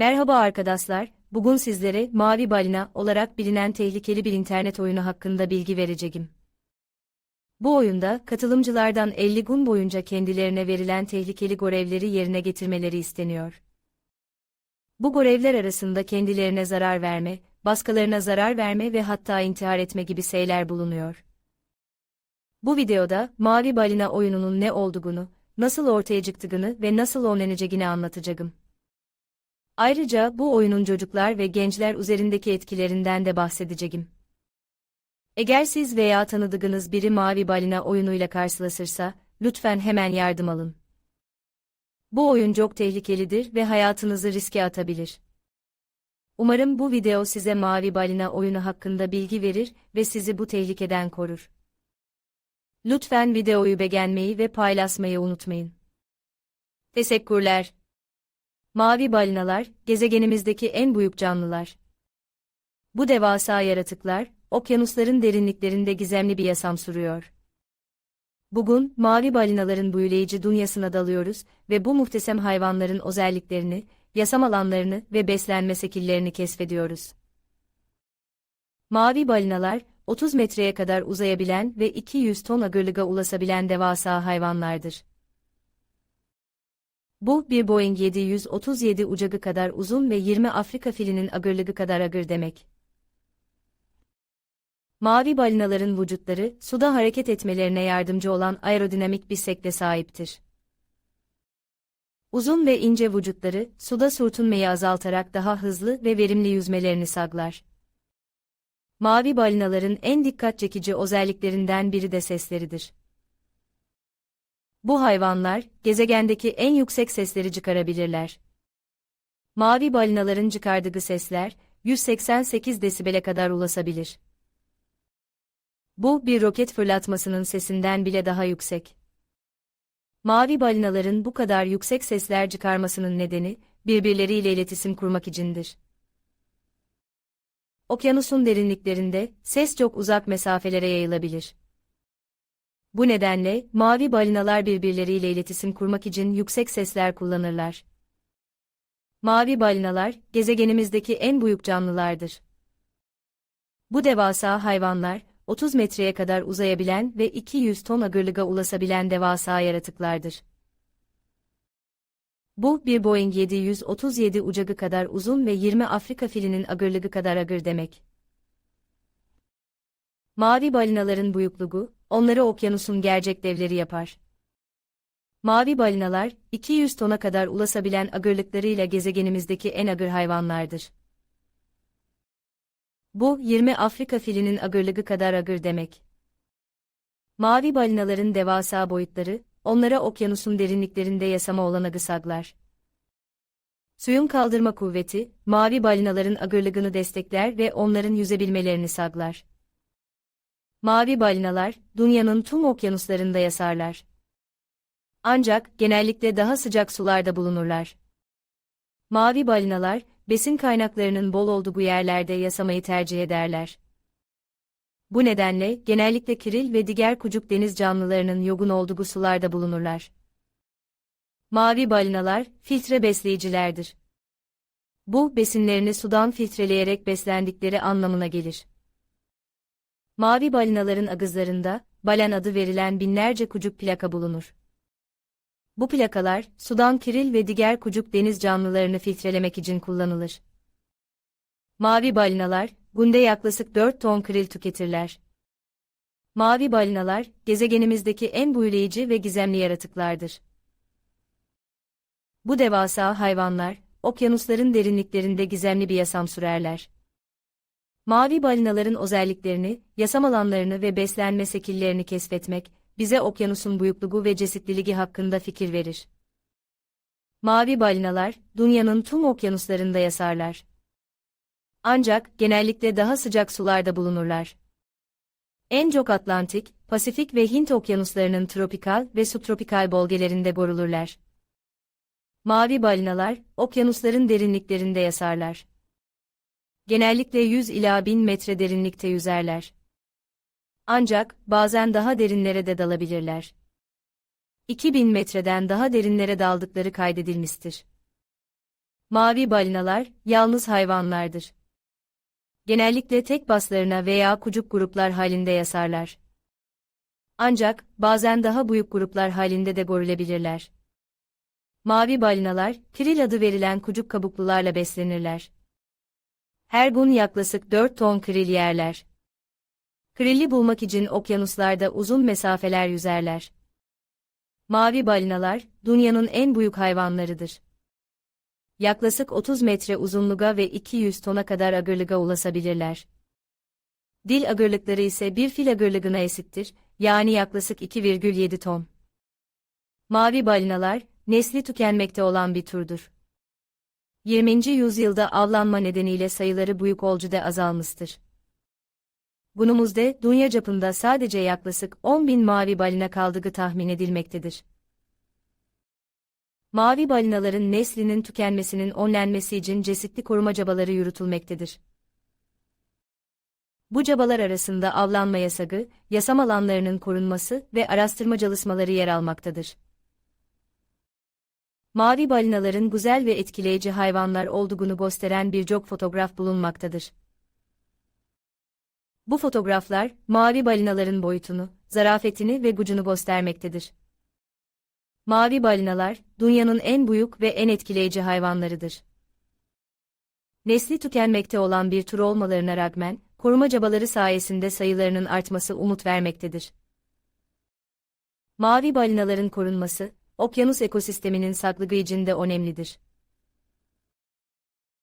Merhaba arkadaşlar, bugün sizlere Mavi Balina olarak bilinen tehlikeli bir internet oyunu hakkında bilgi vereceğim. Bu oyunda katılımcılardan 50 gün boyunca kendilerine verilen tehlikeli görevleri yerine getirmeleri isteniyor. Bu görevler arasında kendilerine zarar verme, başkalarına zarar verme ve hatta intihar etme gibi şeyler bulunuyor. Bu videoda Mavi Balina oyununun ne olduğunu, nasıl ortaya çıktığını ve nasıl oynanacağını anlatacağım. Ayrıca bu oyunun çocuklar ve gençler üzerindeki etkilerinden de bahsedeceğim. Eğer siz veya tanıdığınız biri Mavi Balina oyunuyla karşılaşırsa, lütfen hemen yardım alın. Bu oyun çok tehlikelidir ve hayatınızı riske atabilir. Umarım bu video size Mavi Balina oyunu hakkında bilgi verir ve sizi bu tehlikeden korur. Lütfen videoyu beğenmeyi ve paylaşmayı unutmayın. Teşekkürler. Mavi balinalar, gezegenimizdeki en büyük canlılar. Bu devasa yaratıklar, okyanusların derinliklerinde gizemli bir yaşam sürüyor. Bugün, mavi balinaların büyüleyici dünyasına dalıyoruz ve bu muhteşem hayvanların özelliklerini, yaşam alanlarını ve beslenme şekillerini keşfediyoruz. Mavi balinalar, 30 metreye kadar uzayabilen ve 200 ton ağırlığa ulaşabilen devasa hayvanlardır. Bu, bir Boeing 737 uçağı kadar uzun ve 20 Afrika filinin ağırlığı kadar ağır demek. Mavi balinaların vücutları, suda hareket etmelerine yardımcı olan aerodinamik bir sekle sahiptir. Uzun ve ince vücutları, suda sürtünmeyi azaltarak daha hızlı ve verimli yüzmelerini sağlar. Mavi balinaların en dikkat çekici özelliklerinden biri de sesleridir. Bu hayvanlar, gezegendeki en yüksek sesleri çıkarabilirler. Mavi balinaların çıkardığı sesler, 188 desibele kadar ulaşabilir. Bu, bir roket fırlatmasının sesinden bile daha yüksek. Mavi balinaların bu kadar yüksek sesler çıkarmasının nedeni, birbirleriyle iletişim kurmak içindir. Okyanusun derinliklerinde, ses çok uzak mesafelere yayılabilir. Bu nedenle, mavi balinalar birbirleriyle iletişim kurmak için yüksek sesler kullanırlar. Mavi balinalar, gezegenimizdeki en büyük canlılardır. Bu devasa hayvanlar, 30 metreye kadar uzayabilen ve 200 ton ağırlığa ulaşabilen devasa yaratıklardır. Bu, bir Boeing 737 uçağı kadar uzun ve 20 Afrika filinin ağırlığı kadar ağır demek. Mavi balinaların büyüklüğü, onları okyanusun gerçek devleri yapar. Mavi balinalar, 200 tona kadar ulaşabilen ağırlıklarıyla gezegenimizdeki en ağır hayvanlardır. Bu, 20 Afrika filinin ağırlığı kadar ağır demek. Mavi balinaların devasa boyutları, onlara okyanusun derinliklerinde yaşama olanağı sağlar. Suyun kaldırma kuvveti, mavi balinaların ağırlığını destekler ve onların yüzebilmelerini sağlar. Mavi balinalar, dünyanın tüm okyanuslarında yaşarlar. Ancak, genellikle daha sıcak sularda bulunurlar. Mavi balinalar, besin kaynaklarının bol olduğu yerlerde yaşamayı tercih ederler. Bu nedenle, genellikle kiril ve diğer kucuk deniz canlılarının yogun olduğu sularda bulunurlar. Mavi balinalar, filtre besleyicilerdir. Bu, besinlerini sudan filtreleyerek beslendikleri anlamına gelir. Mavi balinaların agızlarında, balen adı verilen binlerce kucuk plaka bulunur. Bu plakalar, sudan kiril ve diğer kucuk deniz canlılarını filtrelemek için kullanılır. Mavi balinalar, günde yaklaşık 4 ton kiril tüketirler. Mavi balinalar, gezegenimizdeki en büyüleyici ve gizemli yaratıklardır. Bu devasa hayvanlar, okyanusların derinliklerinde gizemli bir yaşam sürerler. Mavi balinaların özelliklerini, yaşam alanlarını ve beslenme şekillerini keşfetmek, bize okyanusun büyüklüğü ve çeşitliliği hakkında fikir verir. Mavi balinalar, dünyanın tüm okyanuslarında yaşarlar. Ancak, genellikle daha sıcak sularda bulunurlar. En çok Atlantik, Pasifik ve Hint okyanuslarının tropikal ve subtropikal bölgelerinde görülürler. Mavi balinalar, okyanusların derinliklerinde yaşarlar. Genellikle 100 ila 1000 metre derinlikte yüzerler. Ancak, bazen daha derinlere de dalabilirler. 2000 metreden daha derinlere daldıkları kaydedilmiştir. Mavi balinalar, yalnız hayvanlardır. Genellikle tek baslarına veya kucuk gruplar halinde yasarlar. Ancak, bazen daha büyük gruplar halinde de görülebilirler. Mavi balinalar, kril adı verilen kucuk kabuklularla beslenirler. Her gün yaklaşık 4 ton kril yerler. Krilli bulmak için okyanuslarda uzun mesafeler yüzerler. Mavi balinalar, dünyanın en büyük hayvanlarıdır. Yaklaşık 30 metre uzunluğa ve 200 tona kadar ağırlığa ulaşabilirler. Dil ağırlıkları ise bir fil ağırlığına eşittir, yani yaklaşık 2,7 ton. Mavi balinalar, nesli tükenmekte olan bir türdür. 20. yüzyılda avlanma nedeniyle sayıları büyük ölçüde azalmıştır. Günümüzde dünya çapında sadece yaklaşık 10 bin mavi balina kaldığı tahmin edilmektedir. Mavi balinaların neslinin tükenmesinin önlenmesi için çeşitli koruma çabaları yürütülmektedir. Bu çabalar arasında avlanma yasağı, yasam alanlarının korunması ve araştırma çalışmaları yer almaktadır. Mavi balinaların güzel ve etkileyici hayvanlar olduğunu gösteren birçok fotoğraf bulunmaktadır. Bu fotoğraflar, mavi balinaların boyutunu, zarafetini ve gücünü göstermektedir. Mavi balinalar, dünyanın en büyük ve en etkileyici hayvanlarıdır. Nesli tükenmekte olan bir tür olmalarına rağmen, koruma çabaları sayesinde sayılarının artması umut vermektedir. Mavi balinaların korunması, okyanus ekosisteminin saklığı için de önemlidir.